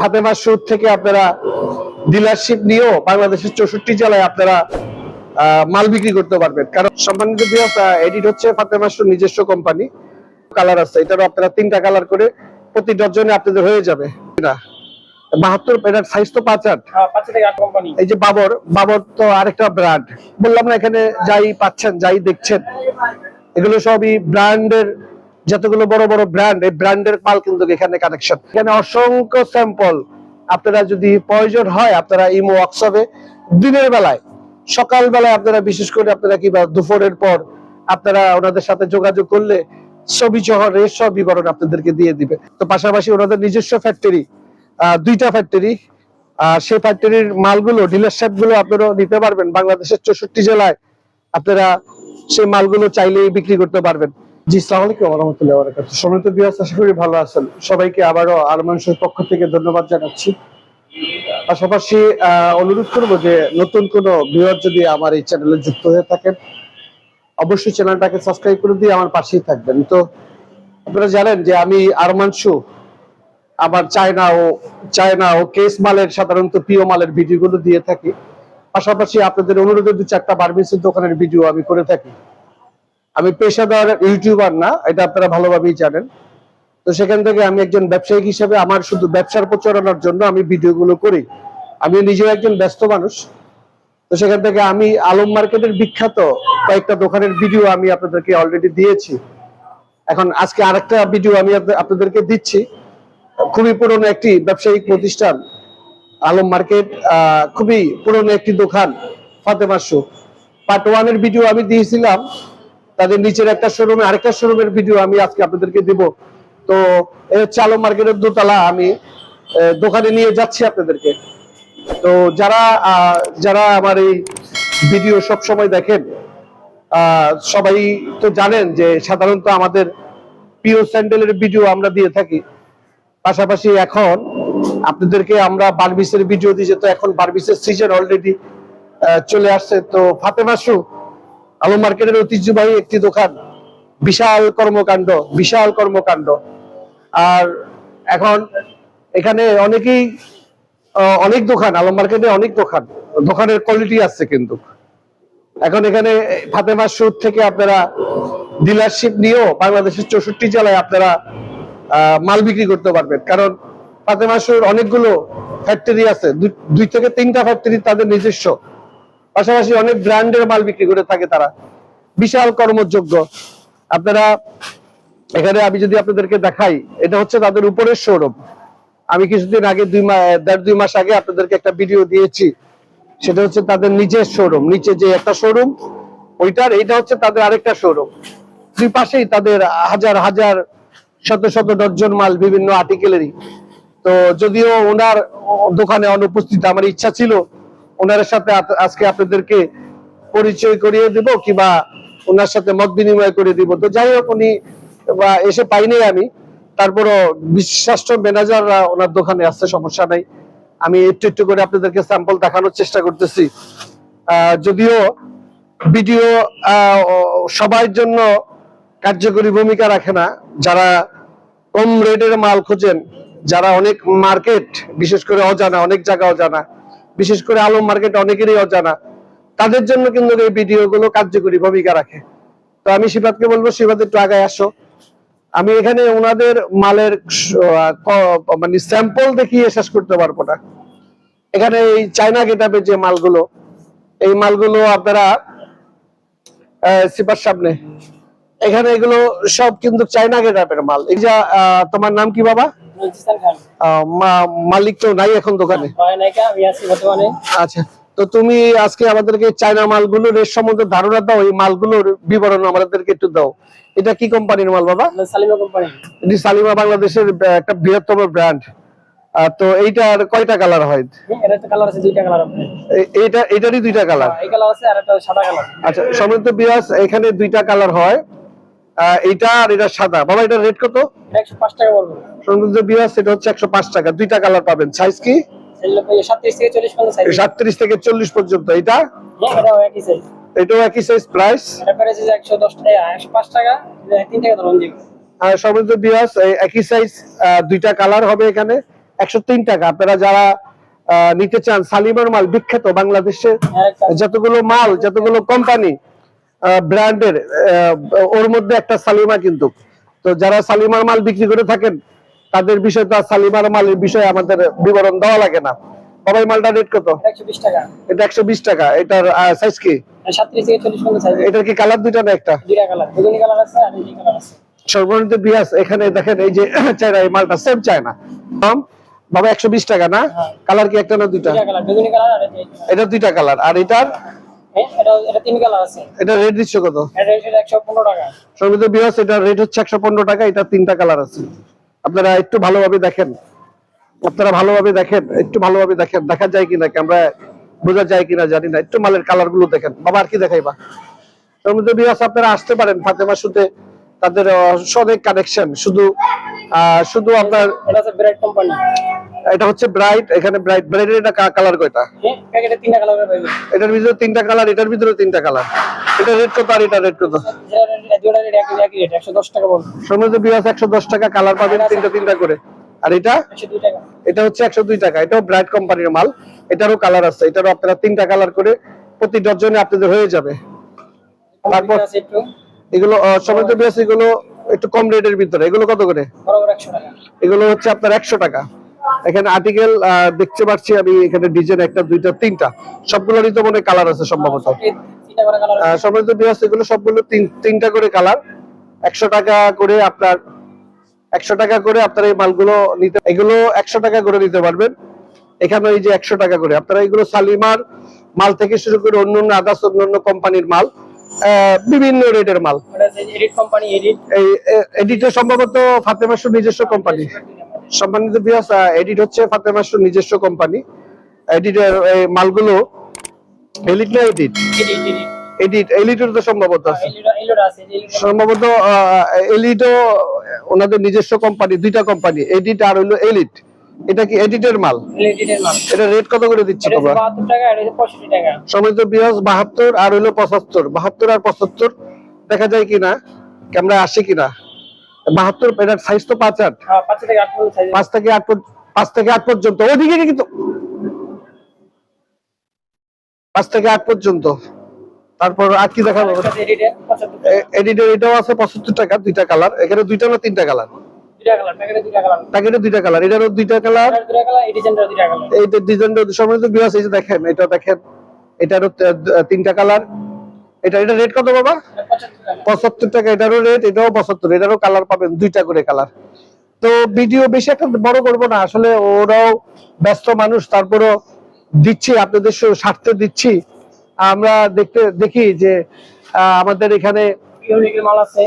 ফাতেমা সুদ থেকে আপনারা ডিলারশিপ নিয়েও বাংলাদেশের চৌষট্টি জেলায় আপনারা মাল বিক্রি করতে পারবেন। কারণ সম্মানিত এডিট হচ্ছে ফাতেমা সুদ নিজস্ব কোম্পানি কালার আছে এটারও আপনারা তিনটা কালার করে প্রতি ডজনে আপনাদের হয়ে যাবে। না বাহাত্তর এটার সাইজ তো পাঁচ আট। পাঁচ থেকে আট কোম্পানি এই যে বাবর বাবর তো আরেকটা ব্র্যান্ড বললাম না এখানে যাই পাচ্ছেন যাই দেখছেন এগুলো সবই ব্র্যান্ডের যতগুলো বড় বড় ব্র্যান্ড এই ব্র্যান্ডের মাল কিন্তু এখানে কানেকশন এখানে অসংখ্য স্যাম্পল আপনারা যদি প্রয়োজন হয়, আপনারা ইমো হোয়াটসঅ্যাপে দিনের বেলায়, সকাল বেলায় আপনারা বিশেষ করে আপনারা কিংবা দুপুরের পর আপনারা ওনাদের সাথে যোগাযোগ করলে ছবি শহরের সব বিবরণ আপনাদেরকে দিয়ে দিবে। তো পাশাপাশি ওনাদের নিজস্ব ফ্যাক্টরি দুইটা ফ্যাক্টরি সেই ফ্যাক্টরির মালগুলো ডিলারশিপগুলো আপনারা নিতে পারবেন। বাংলাদেশের চৌষট্টি জেলায় আপনারা সেই মালগুলো চাইলেই বিক্রি করতে পারবেন। জি পক্ষ থেকে ধন্যবাদ জানাচ্ছি। পাশাপাশি অনুরোধ যে নতুন যদি আমার এই চ্যানেলে যুক্ত হয়ে থাকেন, অবশ্যই চ্যানেলটাকে সাবস্ক্রাইব করে দিয়ে আমার পাশেই থাকবেন। তো, আপনারা জানেন যে আমি আরমানসু, আমার চায়না ও চায়না ও কেস মালের, সাধারণত প্রিয় মালের ভিডিওগুলো দিয়ে থাকি। পাশাপাশি আপনাদের অনুরোধে দু চারটা বার্মিসের দোকানের ভিডিও আমি করে থাকি। আমি পেশাদার ইউটিউবার না, এটা আপনারা ভালোভাবেই জানেন। তো সেখান থেকে আমি একজন ব্যবসায়িক হিসেবে আমার শুধু ব্যবসার প্রচারণার জন্য আমি ভিডিওগুলো করি। আমি নিজেও একজন ব্যস্ত মানুষ। তো সেখান থেকে আমি আলম মার্কেটের বিখ্যাত কয়েকটা দোকানের ভিডিও আমি আপনাদেরকে অলরেডি দিয়েছি। এখন আজকে আরেকটা ভিডিও আমি আপনাদেরকে দিচ্ছি। খুবই পুরনো একটি ব্যবসায়িক প্রতিষ্ঠান, আলম মার্কেট খুবই পুরনো একটি দোকান, ফাতেমা শো। পার্ট ওয়ানের ভিডিও আমি দিয়েছিলাম। তাদের নিচের একটা শোরুমে আরেকটা শোরুমের ভিডিও আমি আজকে আপনাদেরকে দিব। তো এই মার্কেটের দোতলা, আমি দোকানে নিয়ে যাচ্ছি আপনাদেরকে। তো যারা যারা আমার এই ভিডিও সব সময় দেখেন সবাই তো জানেন যে সাধারণত আমাদের প্রিয় স্যান্ডেলের ভিডিও আমরা দিয়ে থাকি। পাশাপাশি এখন আপনাদেরকে আমরা বারবিসের ভিডিও দিই যেহেতু এখন বারবিসের সিজন অলরেডি চলে আসছে। তো ফাতেমা শু আলো মার্কেটের ঐতিহ্যবাহী একটি দোকান, বিশাল কর্মকাণ্ড বিশাল কর্মকাণ্ড। আর এখন এখানে অনেকেই অনেক দোকান, আলম মার্কেটে অনেক দোকান, দোকানের কোয়ালিটি আছে কিন্তু। এখন এখানে ফাতেমা সুদ থেকে আপনারা ডিলারশিপ নিয়েও বাংলাদেশের চৌষট্টি জেলায় আপনারা মাল বিক্রি করতে পারবেন। কারণ ফাতেমা সুর অনেকগুলো ফ্যাক্টরি আছে, দুই থেকে তিনটা ফ্যাক্টরি তাদের নিজস্ব। পাশাপাশি অনেক ব্র্যান্ডের মাল বিক্রি করে থাকে তারা। বিশাল কর্মযোগ্য। আপনারা, এখানে আমি যদি আপনাদেরকে দেখাই, এটা হচ্ছে তাদের উপরের শোরুম আমি কিছুদিন আগে, দুই মাস দেড় দুই মাস আগে আপনাদেরকে একটা ভিডিও দিয়েছি। সেটা হচ্ছে তাদের নিজের শোরুম নিচে যে একটা শোরুম ওইটার, এইটা হচ্ছে তাদের আরেকটা শোরুম দুই পাশেই তাদের হাজার হাজার, শত শত ডজন মাল বিভিন্ন আর্টিকেলেরই তো যদিও ওনার দোকানে অনুপস্থিত, আমার ইচ্ছা ছিল ওনার সাথে আজকে আপনাদেরকে পরিচয় করিয়ে দিব কিংবা ওনার সাথে মত বিনিময় করে দিব। তো যাই হোক, উনি এসে পাইনি আমি। তারপরও বিশ্বাস্ত ম্যানেজাররা ওনার দোকানে আসতে সমস্যা নাই। আমি একটু একটু করে আপনাদেরকে স্যাম্পল দেখানোর চেষ্টা করতেছি। যদিও ভিডিও সবার জন্য কার্যকরী ভূমিকা রাখে না। যারা কম রেটের মাল খোঁজেন, যারা অনেক মার্কেট, বিশেষ করে অজানা, অনেক জায়গা অজানা বিশেষ করে আলম মার্কেট অনেকেরই অজানা। তাদের জন্য কিন্তু এই ভিডিও গুলো কার্যকরী ভূমিকা রাখে। তো আমি শিবাদকে বলব, শিবাদ একটু আগায় আসো। আমি এখানে ওনাদের মালের মানে স্যাম্পল দেখিয়ে শেষ করতে পারব না। এখানে এই চায়না গেটাপে যে মালগুলো, এই মালগুলো আপনারা সিপার সামনে এখানে এগুলো সব কিন্তু চায়না গেটাপের মাল। এই যা তোমার নাম কি বাবা? মালিক তো নাই এখন দোকানে? হয় আচ্ছা তো তুমি আজকে আমাদেরকে চায়না মালগুলোর এর সম্বন্ধে ধারণা দাও এই মালগুলোর বিবরণ আমাদেরকে একটু দাও। এটা কি কোম্পানির মাল বাবা? আপনার সালিমা কোম্পানি। এটি সালিমা বাংলাদেশের একটা বৃহত্তম ব্র্যান্ড। তো এইটার কয়টা কালার হয়? এর একটা কালার আছে দুইটা কালার আপনার এ- এইটা এটারই দুইটা কালার? এই কালার আছে আর একটা সাদা কালার। আচ্ছা সমৃদ্ধ বিয়াস এখানে দুইটা কালার হয়। এইটা আর এটা সাদা। বাবা এটা রেট কত? এটা একশো পাঁচ টাকা পড়বে সমৃদ্ধ বিয়াস এটা হচ্ছে একশো পাঁচ টাকা। দুইটা কালার পাবেন। সাইজ কি? সাতত্রিশ থেকে চল্লিশ পর্যন্ত সাইজ পর্যন্ত। এটা হ্যাঁ এটাও একই সাইজ এটাও একই সাইজ প্রাইস এটা প্রাইস একশো দশ টাকা একশো পাঁচ টাকা এটা তিন টাকা ধরুন সমৃদ্ধ বিয়াস একই সাইজ দুইটা কালার হবে এখানে। একশো তিন টাকা। আপনারা যারা নিতে চান সালিমার মাল বিখ্যাত বাংলাদেশে যতগুলো মাল যতগুলো কোম্পানি ব্র্যান্ডের ওর মধ্যে একটা সালিমা কিন্তু। তো যারা সালিমার মাল বিক্রি করে থাকেন তাদের বিষয় তো সালিমার মালের বিষয়ে আমাদের বিবরণ দেওয়া লাগে না। বাবাই মালটা রেট কত? এটা একশো বিশ টাকা। এটার সাইজ কি? এটার কি কালার দুইটা না একটা? দুইটা কালার বেগুনি কালার আছে আর এই কালার আছে। সর্বনিম্ন বিয়াস এখানে দেখেন এই যে চায়না এই মালটা সেম চায়না। দাম? বাবা একশো বিশ টাকা না? হ্যাঁ। কালার কি একটা না দুইটা? দুইটা কালার বেগুনি কালার আর এটা দুইটা কালার আর এটার হ্যাঁ, এটা এটা তিন কালার আছে। এটা রেট দিচ্ছ কত? এটা হচ্ছে একশো পনেরো টাকা। সর্বনিম্ন বিয়াস এটা রেট হচ্ছে একশো পনেরো টাকা এটা তিনটা কালার আছে। আপনারা একটু ভালোভাবে দেখেন। আপনারা ভালোভাবে দেখেন একটু ভালোভাবে দেখেন। দেখা যায় কিনা আমরা বোঝা যায় কিনা জানি না। একটু মালের কালারগুলো দেখেন। বাবা আর কি দেখাইবা? সর্বনিম্ন বিয়াস আপনারা আসতে পারেন ফাতেমা শুতে। তাদের অনেক কানেকশন শুধু শুধু আপনার এটা হচ্ছে ব্রাইট কোম্পানি এটা হচ্ছে ব্রাইট এখানে ব্রাইট ব্রাইটের এটা কালার কয়টা? হ্যাঁ প্যাকেটে তিনটা কালার পাবে এটার ভিতরে তিনটা কালার এটার ভিতরে তিনটা কালার এটা রেট কত আর এটা রেট কত? যেটা দুটা রেট একই একই রেট একশো দশ টাকা বলব সমুদ্র বিরাজ একশো দশ টাকা কালার পাবেন তিনটা তিনটা করে। আর এটা? দুই টাকা। এটা হচ্ছে একশো দুই টাকা। এটাও ব্রাইট কোম্পানির মাল। এটারও কালার আছে। এটারও আপনারা তিনটা কালার করে প্রতি ডজনে আপনাদের হয়ে যাবে। তারপর এগুলো সমুদ্র বিয়াস এগুলো একটু কম রেটের ভিতরে। এগুলো কত করে? এগুলো হচ্ছে আপনার একশো টাকা। এখানে আর্টিকেল দেখতে পাচ্ছি আমি এখানে ডিজাইন একটা দুইটা তিনটা। সবগুলোরই তো মনে কালার আছে সম্ভবত। কালার বিয়াস এগুলো সবগুলো তিনটা করে কালার একশো টাকা করে আপনার একশো টাকা করে আপনার এই মালগুলো নিতে এগুলো একশো টাকা করে নিতে পারবেন। এখানে এই যে একশো টাকা করে। আপনারা এগুলো সালিমার মাল থেকে শুরু করে অন্য অন্য আদার্স অন্য অন্য কোম্পানির মাল বিভিন্ন রেটের মাল। এডিট সম্ভবত ফাতেমাসুর নিজস্ব কোম্পানি সম্মানিত বিয়াস এডিট হচ্ছে ফাতেমাসুর নিজস্ব কোম্পানি এডিটের মালগুলো এলিট না এডিট এডিট এলিটের তো সম্ভবত আছে। সম্ভবত এলিটও ওনাদের নিজস্ব কোম্পানি দুইটা কোম্পানি এডিট আর হইল এলিট এটা কি এডিটের মাল? এটা রেট কত করে দিচ্ছ তোমরা সময় তো বিয়াস বাহাত্তর আর হইল পঁচাত্তর। বাহাত্তর আর পঁচাত্তর দেখা যায় কিনা? ক্যামেরা আসে কিনা? বাহাত্তর এটার সাইজ তো পাঁচ আট। হ্যাঁ পাঁচ থেকে আট পর্যন্ত পাঁচ থেকে আট পাঁচ থেকে আট পর্যন্ত। ওদিকে কিন্তু পাঁচ থেকে আট পর্যন্ত। তারপর আর কি দেখাবো? এডিটে এডিটের এটাও আছে পঁচাত্তর টাকা দুইটা কালার এখানে দুইটা না তিনটা কালার প্যাকেটে দুইটা কালার প্যাকেটে দুইটা কালার এটারও দুইটা কালার এই ডিজাইনটা দুইটা কালার এই ডিজাইনটা সম্বন্ধিত বিরাজ এই যে দেখেন এটা দেখেন এটারও তিনটা কালার এটা এটা রেট কত বাবা? পঁচাত্তর টাকা। এটারও রেট এটাও পঁচাত্তর এটারও কালার পাবেন দুইটা করে কালার তো ভিডিও বেশি একটা বড় করব না আসলে ওরাও ব্যস্ত মানুষ তারপরও দিচ্ছি আপনাদের স্বার্থে দিচ্ছি। আমরা দেখতে দেখি যে আমাদের এখানে ইউনিকের মাল আছে।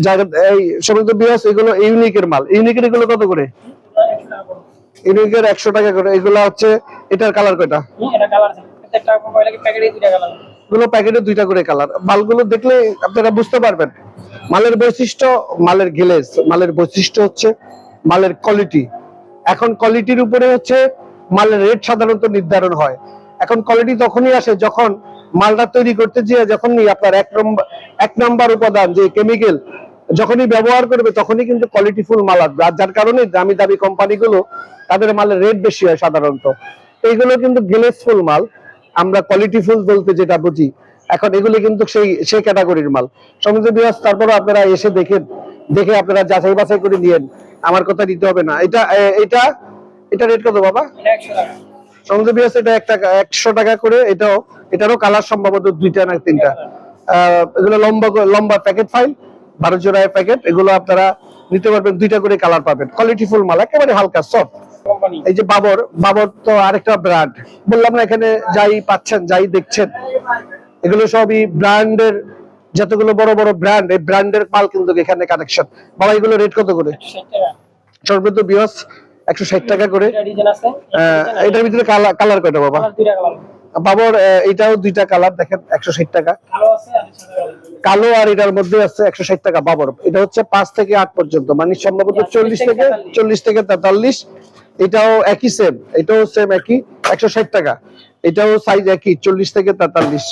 জায়গা- এই সমস্ত বিরাজ এগুলো ইউনিকের মাল। ইউনিকের এগুলো কত করে? একশো টাকা পড়বে। ইউনিকের একশো টাকা করে। এগুলো হচ্ছে এটার কালার কয়টা? এটা কালার প্রত্যেকটা মোবাইলে প্যাকেটে দুইটা কালারগুলো প্যাকেটে দুইটা করে কালার মালগুলো দেখলে আপনারা বুঝতে পারবেন। মালের বৈশিষ্ট্য মালের গ্লেজ মালের বৈশিষ্ট্য হচ্ছে মালের কোয়ালিটি এখন কোয়ালিটির উপরে হচ্ছে মালের রেট সাধারণত নির্ধারণ হয়। এখন কোয়ালিটি তখনই আসে যখন মালটা তৈরি করতে গিয়ে যখনই আপনার এক নম্বর এক নাম্বার উপাদান যে কেমিক্যাল যখনই ব্যবহার করবে তখনই কিন্তু কোয়ালিটিফুল মাল আসবে। আর যার কারণে দামি দামি কোম্পানিগুলো তাদের মালের রেট বেশি হয় সাধারণত। এইগুলো কিন্তু গ্লেসফুল মাল। আমরা কোয়ালিটিফুল বলতে যেটা বুঝি এখন এগুলি কিন্তু সেই সেই ক্যাটাগরির মাল। সমুদ্র বিরাজ তারপরে আপনারা এসে দেখেন দেখে আপনারা যাচাই বাছাই করে নিয়েন। আমার কথা দিতে হবে না। এটা এটা এটা রেট কত বাবা? সমুদ্র বিরাজ এটা একটা একশো টাকা করে এটাও এটারও কালার সম্ভবত দুইটা না তিনটা। এগুলো লম্বা লম্বা প্যাকেট ফাইল বারো জোড়ায় প্যাকেট এগুলো আপনারা নিতে পারবেন দুইটা করে কালার পাবেন। কোয়ালিটিফুল মাল একেবারে হালকা সফট এই যে বাবর বাবর তো আরেকটা ব্র্যান্ড বললাম না এখানে যাই পাচ্ছেন যাই দেখছেন এগুলো সবই ব্র্যান্ডের যতগুলো বড় বড় ব্র্যান্ড এই ব্র্যান্ডের মাল কিন্তু এখানে কানেকশন বাবা এগুলো রেট কত করে? সর্বোচ্চ বিয়স একশো ষাট টাকা করে। এটার ভিতরে কালার কয়টা বাবা? বাবর এটাও দুইটা কালার দেখেন একশো ষাট টাকা। কালো আর এটার মধ্যে আছে একশো ষাট টাকা বাবর। এটা হচ্ছে পাঁচ থেকে আট পর্যন্ত মানে সম্ভবত চল্লিশ থেকে চল্লিশ থেকে তেতাল্লিশ। এটাও একই সেম এটাও সেম একই একশো ষাট টাকা। এটাও সাইজ একই চল্লিশ থেকে তেতাল্লিশ।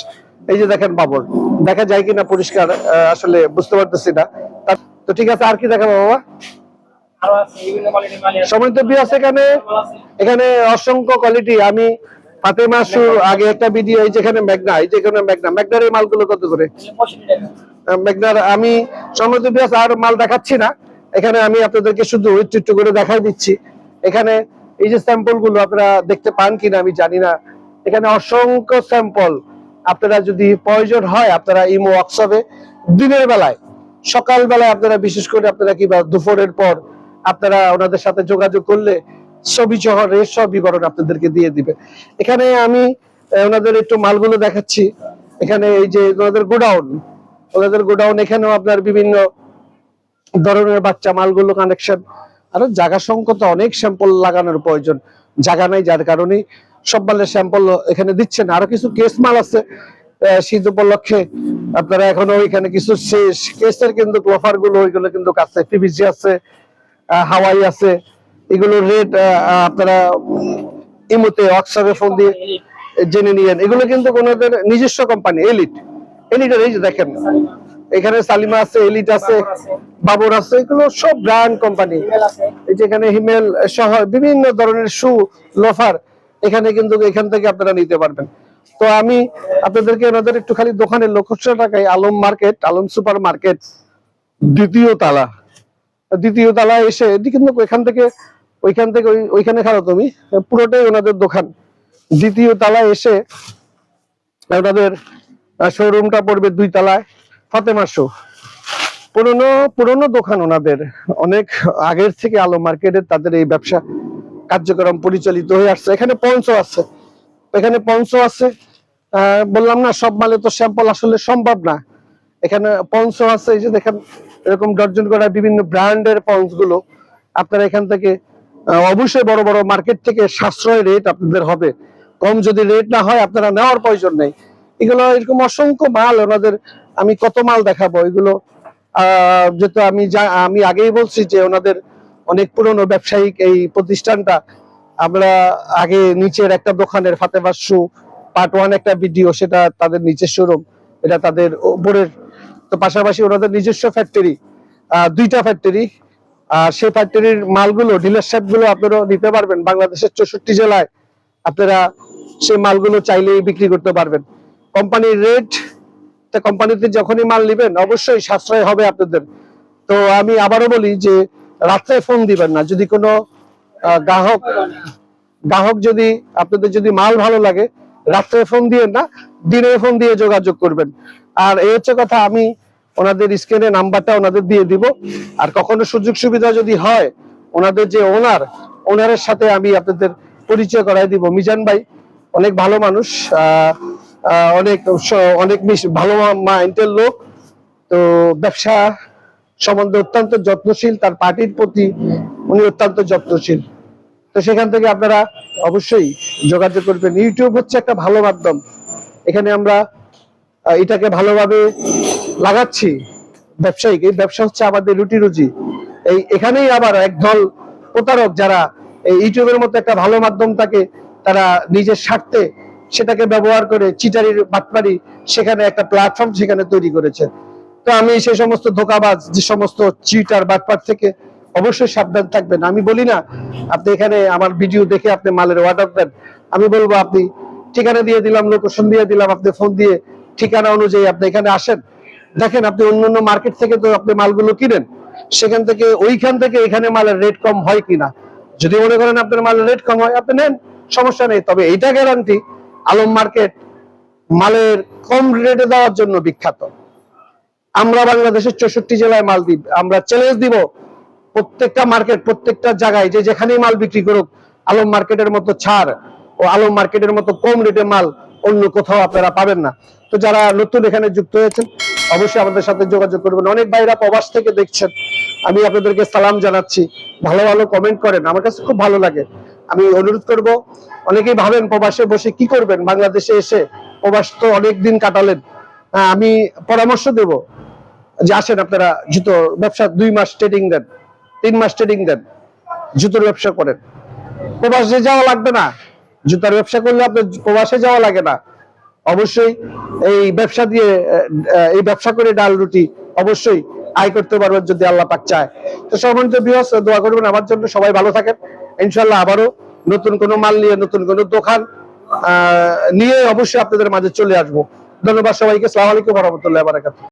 এই যে দেখেন বাবর দেখা যায় কিনা পরিষ্কার আসলে বুঝতে পারতেছি না। তো ঠিক আছে আর কি দেখাবো বাবা? আরও আছে বিয়াস এখানে এখানে অসংখ্য কোয়ালিটি আমি ফাতেমা আগে একটা ভিডিও এই যেখানে এই যেখানে এই মালগুলো কত করে? আমি আর মাল দেখাচ্ছি না। এখানে আমি আপনাদেরকে শুধু একটু একটু করে দেখাই দিচ্ছি। এখানে এই যে স্যাম্পলগুলো আপনারা দেখতে পান কিনা আমি জানি না। এখানে অসংখ্য স্যাম্পল আপনারা যদি প্রয়োজন হয় আপনারা ইমো ওয়ার্কশপে দিনের বেলায় সকাল বেলায় আপনারা বিশেষ করে আপনারা কিংবা দুপুরের পর আপনারা ওনাদের সাথে যোগাযোগ করলে ছবি শহরের সব বিবরণ আপনাদেরকে দিয়ে দিবে। এখানে আমি ওনাদের একটু মালগুলো দেখাচ্ছি। এখানে এই যে ওনাদের গোডাউন ওনাদের গোডাউন, এখানেও আপনার বিভিন্ন ধরনের বাচ্চা মালগুলো কানেকশন আরও জায়গা সংকট অনেক স্যাম্পল লাগানোর প্রয়োজন। জায়গা নাই যার কারণে সব মালের স্যাম্পল এখানে দিচ্ছেন। আরও কিছু কেস মাল আছে শীত উপলক্ষে। আপনারা এখনও ওইখানে কিছু শেষ। কেসের কিন্তু ক্লোফারগুলো, ওইগুলো কিন্তু আছে পিভিসি আছে হাওয়াই আছে। এগুলো রেট আপনারা ইমুতে হোয়াটসঅ্যাপে ফোন দিয়ে জেনে নিয়েন। এগুলো কিন্তু ওনাদের নিজস্ব কোম্পানি এলিট এলিটের এই যে দেখেন এখানে সালিমা আছে এলিট আছে বাবর আছে। এগুলো সব ব্র্যান্ড কোম্পানি এই যে এখানে হিমেল সহ বিভিন্ন ধরনের শু লোফার এখানে কিন্তু এখান থেকে আপনারা নিতে পারবেন। তো আমি আপনাদেরকে ওনাদের একটু খালি দোকানের লক্ষ্য টাকায় Alam market Alam super market দ্বিতীয় তালা। দ্বিতীয় তালা এসে এটি কিন্তু এখান থেকে ওইখান থেকে ওই- ওইখানে খালো তুমি। পুরোটাই ওনাদের দোকান। দ্বিতীয় তালায় এসে ওনাদের শোরুমটা পড়বে দুই তালায়, ফাতেমা শো পুরনো পুরনো দোকান ওনাদের। অনেক আগের থেকে আলো মার্কেটের তাদের এই ব্যবসা কার্যক্রম পরিচালিত হয়ে আসছে। এখানে পঞ্চ আছে। এখানে পঞ্চ আছে। বললাম না, সব মালে তো স্যাম্পল আসলে সম্ভব না। এখানে পঞ্চ আছে। এই যে দেখেন, এরকম ডর্জন করা বিভিন্ন ব্র্যান্ডের পঞ্চগুলো আপনারা এখান থেকে অবশ্যই বড় বড় মার্কেট থেকে সাশ্রয় রেট আপনাদের হবে। কম যদি রেট না হয়, আপনারা নেওয়ার প্রয়োজন নেই। এগুলো এরকম অসংখ্য মাল ওনাদের, আমি কত মাল দেখাবো? এগুলো যেহেতু আমি যা- আমি আগেই বলছি যে ওনাদের অনেক পুরনো ব্যবসায়িক এই প্রতিষ্ঠানটা। আমরা আগে নিচের একটা দোকানের ফাতেমার শু পার্ট ওয়ান একটা ভিডিও সেটা তাদের নিচের শোরুম এটা তাদের উপরের। তো পাশাপাশি ওনাদের নিজস্ব ফ্যাক্টরি দুইটা ফ্যাক্টরি আর সেই ফ্যাক্টরির মালগুলো ডিলারশিপগুলো আপনারা নিতে পারবেন। বাংলাদেশের চৌষট্টি জেলায় আপনারা সেই মালগুলো চাইলেই বিক্রি করতে পারবেন। কোম্পানির রেট কোম্পানিতে যখনই মাল নেবেন, অবশ্যই সাশ্রয় হবে আপনাদের। তো আমি আবারও বলি যে, রাত্রে ফোন দিবেন না। যদি কোনো গ্রাহক গ্রাহক যদি আপনাদের যদি মাল ভালো লাগে, রাত্রে ফোন দিয়ে না, দিনে ফোন দিয়ে যোগাযোগ করবেন। আর এই হচ্ছে কথা, আমি ওনাদের স্ক্রিনে নাম্বারটা ওনাদের দিয়ে দিব। আর কখনো সুযোগ সুবিধা যদি হয়, ওনাদের যে ওনার, ওনারের সাথে আমি আপনাদের পরিচয় করাই দিব। মিজান ভাই, অনেক ভালো মানুষ অনেক অনেক ভালো মাইন্ডের লোক। তো ব্যবসা সম্বন্ধে অত্যন্ত যত্নশীল, তার পার্টির প্রতি উনি অত্যন্ত যত্নশীল। তো সেখান থেকে আপনারা অবশ্যই যোগাযোগ করবেন। ইউটিউব হচ্ছে একটা ভালো মাধ্যম। এখানে আমরা এটাকে ভালোভাবে লাগাচ্ছি ব্যবসায়িক ব্যবসা হচ্ছে আমাদের রুটি রুজি। এই এখানেই আবার একদল প্রতারক যারা এই ইউটিউবের মতো একটা ভালো মাধ্যম থাকে তারা নিজের স্বার্থে সেটাকে ব্যবহার করে চিটারির বাটপারি সেখানে একটা প্ল্যাটফর্ম সেখানে তৈরি করেছে। তো আমি সেই সমস্ত ধোকাবাজ, যে সমস্ত চিটার বাটপার থেকে অবশ্যই সাবধান থাকবেন। আমি বলি না, আপনি এখানে আমার ভিডিও দেখে আপনি মালের অর্ডার দেন। আমি বলব আপনি ঠিকানা দিয়ে দিলাম লোকেশন দিয়ে দিলাম, আপনি ফোন দিয়ে ঠিকানা অনুযায়ী আপনি এখানে আসেন। দেখেন আপনি অন্যান্য মার্কেট থেকে তো আপনি মালগুলো কিনেন, সেখান থেকে ওইখান থেকে এখানে মালের রেট কম হয় কিনা? যদি মনে করেন আপনার মালের রেট কম হয়, আপনি নেন, সমস্যা নেই। তবে এইটা গ্যারান্টি আলম মার্কেট মালের কম রেটে দেওয়ার জন্য বিখ্যাত। আমরা বাংলাদেশের চৌষট্টি জেলায় মাল দিব আমরা চ্যালেঞ্জ দিব প্রত্যেকটা মার্কেট প্রত্যেকটা জায়গায় যে যেখানেই মাল বিক্রি করুক, আলম মার্কেটের মতো ছাড় ও আলম মার্কেটের মতো কম রেটে মাল অন্য কোথাও আপনারা পাবেন না। তো যারা নতুন এখানে যুক্ত হয়েছেন অবশ্যই আমাদের সাথে যোগাযোগ করবেন। অনেক ভাইরা প্রবাস থেকে দেখছেন। আমি আপনাদেরকে সালাম জানাচ্ছি। ভালো ভালো কমেন্ট করেন। আমার কাছে খুব ভালো লাগে। আমি অনুরোধ করব, অনেকেই ভাবেন প্রবাসে বসে কি করবেন? বাংলাদেশে এসে প্রবাস তো অনেক দিন কাটালেন। আমি পরামর্শ দেব যে আসেন আপনারা জুতো ব্যবসা দুই মাস ট্রেডিং দেন, তিন মাস ট্রেডিং দেন, জুতোর ব্যবসা করেন। প্রবাসে যাওয়া লাগবে না। জুতার ব্যবসা করলে আপনার প্রবাসে যাওয়া লাগে না। অবশ্যই এই ব্যবসা দিয়ে এই ব্যবসা করে ডাল রুটি অবশ্যই আয় করতে পারবেন যদি আল্লাহ পাক চায়। তো সম্মানিত বিহস দোয়া করবেন আমার জন্য, সবাই ভালো থাকেন। ইনশাল্লাহ আবারও নতুন কোনো মাল নিয়ে, নতুন কোনো দোকান নিয়ে অবশ্যই আপনাদের মাঝে চলে আসব। ধন্যবাদ সবাইকে। সালাম আলাইকুম রহমতুল্লাহ বারাকাতুহ।